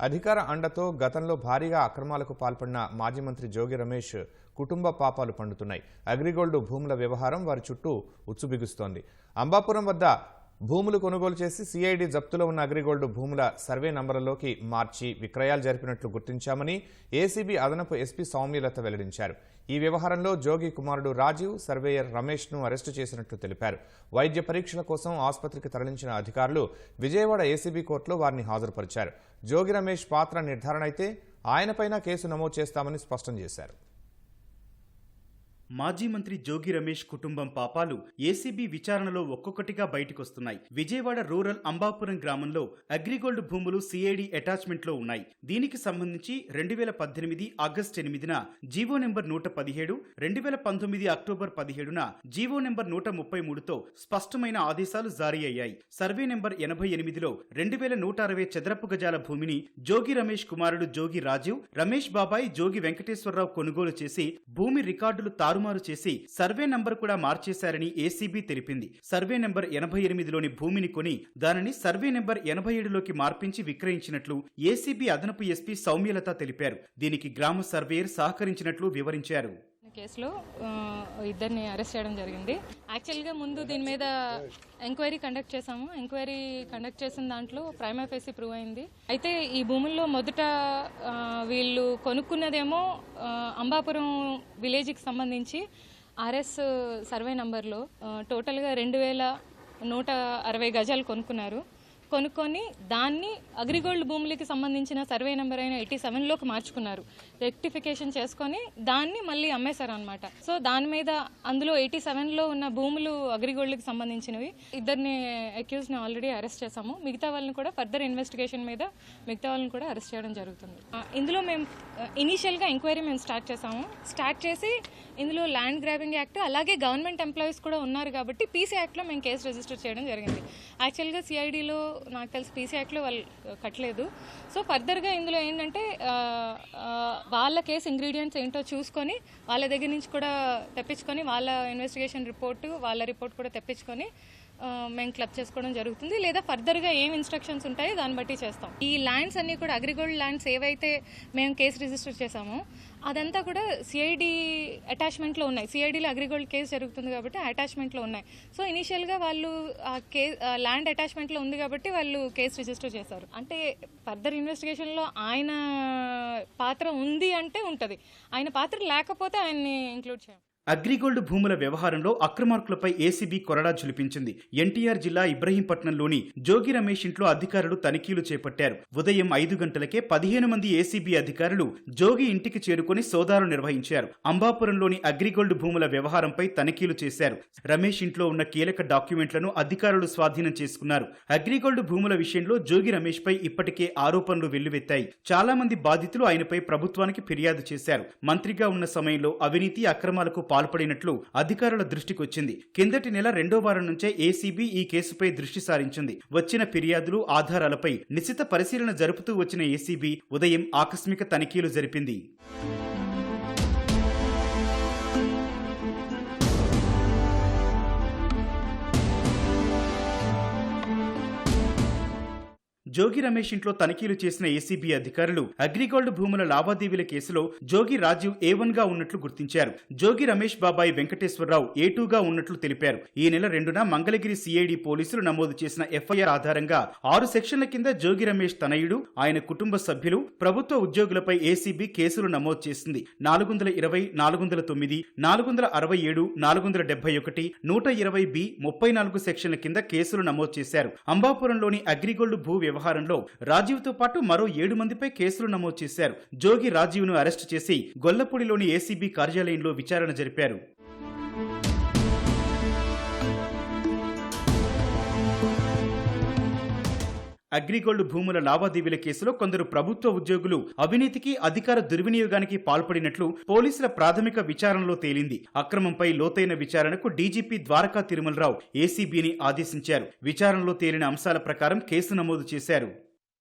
అధికార అండతో గతంలో భారీగా అక్రమాలకు పాల్పడిన మాజీ మంత్రి జోగి రమేష్ కుటుంబ పాపాలు పండుతున్నాయి. అగ్రిగోల్డ్ భూముల వ్యవహారం వారి చుట్టూ ఉచ్చుబిగుస్తోంది. అంబాపురం వద్ద భూములు కొనుగోలు చేసి సిఐడి జప్తులో ఉన్న అగ్రిగోల్డ్ భూముల సర్వే నంబర్లలోకి మార్చి విక్రయాలు జరిపినట్లు గుర్తించామని ఏసీబీ అదనపు ఎస్పీ సౌమ్యలత వెల్లడించారు. ఈ వ్యవహారంలో జోగి కుమారుడు రాజీవ్ సర్వేయర్ రమేష్ను అరెస్టు చేసినట్లు తెలిపారు. వైద్య పరీక్షల కోసం ఆసుపత్రికి తరలించిన అధికారులు విజయవాడ ఏసీబీ కోర్టులో వారిని హాజరుపరిచారు. జోగి రమేష్ పాత్ర నిర్ధారణ అయితే ఆయనపైన కేసు నమోదు చేస్తామని స్పష్టం చేశారు. మాజీ మంత్రి జోగి రమేష్ కుటుంబం పాపాలు ఏసీబీ విచారణలో ఒక్కొక్కటిగా బయటకొస్తున్నాయి. విజయవాడ రూరల్ అంబాపురం గ్రామంలో అగ్రిగోల్డ్ భూములు సిఐడి అటాచ్మెంట్లో ఉన్నాయి. దీనికి సంబంధించి రెండు వేల పద్దెనిమిది ఆగస్టు ఎనిమిదిన జీవో నెంబర్ నూట పదిహేడు రెండు వేల పంతొమ్మిది అక్టోబర్ పదిహేడున జీవో నెంబర్ నూట ముప్పై మూడుతో స్పష్టమైన ఆదేశాలు జారీ అయ్యాయి. సర్వే నెంబర్ ఎనభై ఎనిమిదిలో రెండు వేల నూట అరవై చదరపు గజాల భూమిని జోగి రమేష్ కుమారుడు జోగి రాజీవ్ రమేష్ బాబాయ్ జోగి వెంకటేశ్వరరావు కొనుగోలు చేసి భూమి రికార్డులు తారు తారుమారు చేసి సర్వే నంబర్ కూడా మార్చేశారని ఏసీబీ తెలిపింది. సర్వే నెంబర్ ఎనభై ఎనిమిదిలోని భూమిని కొని దానిని సర్వే నెంబర్ ఎనభై ఏడులోకి మార్పించి విక్రయించినట్లు ఏసీబీ అదనపు ఎస్పీ సౌమ్యలత తెలిపారు. దీనికి గ్రామ సర్వేయర్ సహకరించినట్లు వివరించారు. కేసులో ఇద్దరిని అరెస్ట్ చేయడం జరిగింది. యాక్చువల్గా ముందు దీని మీద ఎంక్వైరీ కండక్ట్ చేశాము. ఎంక్వైరీ కండక్ట్ చేసిన దాంట్లో ప్రైమా ఫేసి ప్రూవ్ అయింది. అయితే ఈ భూముల్లో మొదట వీళ్ళు కొనుక్కున్నదేమో అంబాపురం విలేజ్కి సంబంధించి ఆర్ఎస్ సర్వే నంబర్లో. టోటల్గా రెండు వేల నూట అరవై గజాలు కొనుక్కున్నారు. కొనుక్కొని దాన్ని అగ్రిగోల్డ్ భూములకి సంబంధించిన సర్వే నెంబర్ అయిన ఎయిటీ సెవెన్లోకి మార్చుకున్నారు. రెక్టిఫికేషన్ చేసుకొని దాన్ని మళ్ళీ అమ్మేశారు అనమాట సో దాని మీద అందులో ఎయిటీ సెవెన్లో ఉన్న భూములు అగ్రిగోల్డ్కి సంబంధించినవి ఇద్దరిని అక్యూజ్ని ఆల్రెడీ అరెస్ట్ చేశాము. మిగతా వాళ్ళని కూడా ఫర్దర్ ఇన్వెస్టిగేషన్ మీద మిగతా వాళ్ళని కూడా అరెస్ట్ చేయడం జరుగుతుంది. ఇందులో మేము ఇనీషియల్గా ఎంక్వైరీ మేము స్టార్ట్ చేసాము స్టార్ట్ చేసి ఇందులో ల్యాండ్ గ్రాబింగ్ యాక్ట్ అలాగే గవర్నమెంట్ ఎంప్లాయీస్ కూడా ఉన్నారు కాబట్టి పీసీ యాక్ట్లో మేము కేసు రిజిస్టర్ చేయడం జరిగింది. యాక్చువల్గా సిఐడిలో నాకు తెలిసి పీసీ యాక్ట్లో వాళ్ళు కట్టలేదు. సో ఫర్దర్గా ఇందులో ఏంటంటే వాళ్ళ కేసు ఇంగ్రీడియంట్స్ ఏంటో చూసుకొని వాళ్ళ దగ్గర నుంచి కూడా తెప్పించుకొని వాళ్ళ ఇన్వెస్టిగేషన్ రిపోర్టు వాళ్ళ రిపోర్ట్ కూడా తెప్పించుకొని మేము క్లబ్ చేసుకోవడం జరుగుతుంది. లేదా ఫర్దర్గా ఏం ఇన్స్ట్రక్షన్స్ ఉంటాయో దాన్ని బట్టి చేస్తాం. ఈ ల్యాండ్స్ అన్నీ కూడా అగ్రిగోల్డ్ ల్యాండ్స్ ఏవైతే మేము కేసు రిజిస్టర్ చేసామో అదంతా కూడా సిఐడి అటాచ్మెంట్లో ఉన్నాయి. సిఐడిలో అగ్రిగోల్డ్ కేసు జరుగుతుంది కాబట్టి అటాచ్మెంట్లో ఉన్నాయి. సో ఇనీషియల్గా వాళ్ళు ఆ కే ల్యాండ్ అటాచ్మెంట్లో ఉంది కాబట్టి వాళ్ళు కేసు రిజిస్టర్ చేశారు. అంటే ఫర్దర్ ఇన్వెస్టిగేషన్లో ఆయన పాత్ర ఉంది అంటే ఉంటుంది. ఆయన పాత్ర లేకపోతే ఆయన్ని ఇంక్లూడ్ చేయం. అగ్రిగోల్డ్ భూముల వ్యవహారంలో అక్రమార్కులపై ఏసీబీ కొరడా ఝులిపించింది. ఎన్టీఆర్ జిల్లా ఇబ్రహీంపట్నంలోని జోగి రమేష్ ఇంట్లో అధికారులు తనిఖీలు చేపట్టారు. ఉదయం ఐదు గంటలకే పదిహేను మంది ఏసీబీ అధికారులు జోగి ఇంటికి చేరుకుని సోదాలు నిర్వహించారు. అంబాపురంలోని అగ్రిగోల్డ్ భూముల వ్యవహారంపై తనిఖీలు చేశారు. రమేష్ ఇంట్లో ఉన్న కీలక డాక్యుమెంట్లను అధికారులు స్వాధీనం చేసుకున్నారు. అగ్రిగోల్డ్ భూముల విషయంలో జోగి రమేష్ పై ఇప్పటికే ఆరోపణలు వెల్లువెత్తాయి. చాలా మంది బాధితులు ఆయనపై ప్రభుత్వానికి ఫిర్యాదు చేశారు. మంత్రిగా ఉన్న సమయంలో అవినీతి అక్రమాలకు పాల్పడినట్లు అధికారుల దృష్టికొచ్చింది కిందటి నెల రెండో వారం నుంచే ఏసీబీ ఈ కేసుపై దృష్టి సారించింది. వచ్చిన ఫిర్యాదులు ఆధారాలపై నిశిత పరిశీలన జరుపుతూ వచ్చిన ఏసీబీ ఉదయం ఆకస్మిక తనిఖీలు జరిపింది. జోగి రమేష్ ఇంట్లో తనిఖీలు చేసిన ఏసీబీ అధికారులు అగ్రిగోల్డ్ భూముల లావాదేవీల కేసులో జోగి రాజీవ్ ఏ వన్గా ఉన్నట్లు గుర్తించారు. జోగి రమేష్ బాబాయి వెంకటేశ్వరరావు ఏ గా ఉన్నట్లు తెలిపారు. ఈ నెల రెండున మంగళగిరి సిఐడి పోలీసులు నమోదు చేసిన ఎఫ్ఐఆర్ ఆధారంగా ఆరు సెక్షన్ల కింద జోగి రమేష్ తనయుడు ఆయన కుటుంబ సభ్యులు ప్రభుత్వ ఉద్యోగులపై ఏసీబీ కేసులు నమోదు చేసింది. నాలుగు వందల ఇరవై నాలుగు వందల తొమ్మిది నాలుగు వందల అరవై ఏడు నాలుగు వందల డెబ్బై ఒకటి నూట ఇరవై బి ముప్పై నాలుగు సెక్షన్ల కింద కేసులు నమోదు చేశారు. అంబాపురంలోని అగ్రిగోల్డ్ భూ వ్యవహారంలో రాజీవ్తో పాటు మరో ఏడు మందిపై కేసులు నమోదు చేశారు. జోగి రాజీవ్ను అరెస్టు చేసి గొల్లపూడిలోని ఏసీబీ కార్యాలయంలో విచారణ జరిపారు. అగ్రిగోల్డ్ భూముల లావాదేవీల కేసులో కొందరు ప్రభుత్వ ఉద్యోగులు అవినీతికి అధికార దుర్వినియోగానికి పాల్పడినట్లు పోలీసుల ప్రాథమిక విచారణలో తేలింది. అక్రమంపై లోతైన విచారణకు డీజీపీ ద్వారకా తిరుమలరావు ఏసీబీని ఆదేశించారు. విచారణలో తేలిన అంశాల ప్రకారం కేసు నమోదు చేశారు.